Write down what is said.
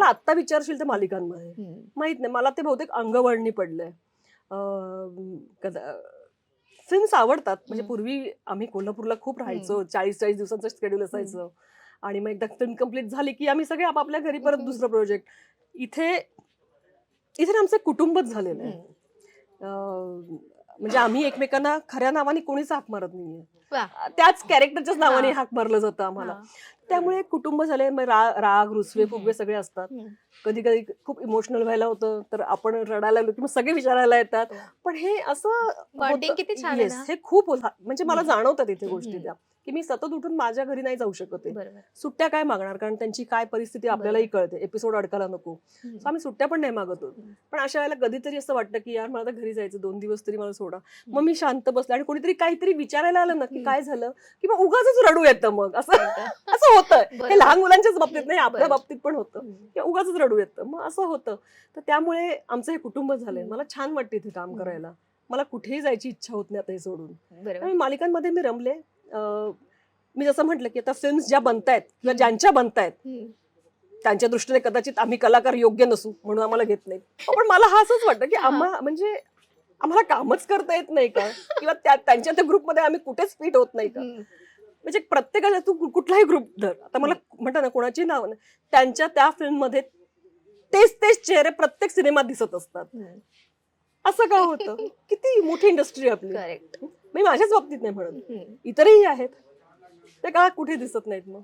मला आत्ता विचारशील तर मालिकांमध्ये. माहीत नाही मला ते बहुतेक अंगवळणी पडलंय फिल्म्स आवडतात म्हणजे. पूर्वी आम्ही कोल्हापूरला खूप राहायचो चाळीस चाळीस दिवसांचं शेड्यूल असायचं आणि मग एकदा फिल्म कंप्लीट झाली की आम्ही सगळे आपापल्या घरी परत. दुसरं प्रोजेक्ट इथे इथे आमचं कुटुंबच झालेलं आहे म्हणजे आम्ही एकमेकांना खऱ्या नावाने कोणीच हाक मारत नाहीये. त्याच कॅरेक्टरच्याच नावाने. हाक मारलं जातं आम्हाला. त्यामुळे कुटुंब झाले मग रा- राग रुसवे. फुगवे सगळे असतात. कधी कधी खूप इमोशनल व्हायला होतं तर आपण रडायला लागलो की मग सगळे विचारायला येतात हो. पण हे असं किती छान? हे खूप. म्हणजे मला. जाणवतात इथे गोष्टी. त्या की मी सतत उठून माझ्या घरी नाही जाऊ शकत सुट्ट्या काय मागणार कारण त्यांची काय परिस्थिती आपल्यालाही कळते एपिसोड अडकायला नको. So आम्ही सुट्ट्या पण नाही मागत होतो. पण अशा वेळेला कधीतरी असं वाटतं की यार मला घरी जायचं दोन दिवस तरी मला सोडा मग मी शांत बसले आणि कोणीतरी काहीतरी विचारायला आलं ना की. काय झालं की मग उगाच रडू येतं मग असं बरोबर. असं होतं. हे लहान मुलांच्याच बाबतीत नाही आपल्या. बाबतीत पण होतं उगाच रडू येतं मग असं होतं तर त्यामुळे आमचं हे कुटुंब झालंय. मला छान वाटतं इथे काम. करायला मला कुठेही जायची इच्छा होत नाही आता हे सोडून आणि मालिकांमध्ये मी रमले मी जसं म्हटलं की आता फिल्म्स ज्या बनतायत किंवा. ज्यांच्या बनतायत. त्यांच्या दृष्टीने कदाचित आम्ही कलाकार योग्य नसू म्हणून आम्हाला घेत नाही पण मला हा असंच वाटतं की आम्हा म्हणजे आम्हाला कामच करता येत नाही का किंवा त्या त्यांच्या त्या ग्रुपमध्ये आम्ही कुठेच फिट होत नाही का. म्हणजे प्रत्येकाला तू कुठलाही ग्रुप धर. आता मला म्हणता ना कोणाची नाव नाही. त्यांच्या त्या फिल्ममध्ये तेच तेच चेहरे प्रत्येक सिनेमात दिसत असतात. असं का होतं? किती मोठी इंडस्ट्री आपली. करेक्ट मी माझ्याच बाबतीत नाही म्हणत. इतरही आहेत. ते का कुठे दिसत नाहीत मग?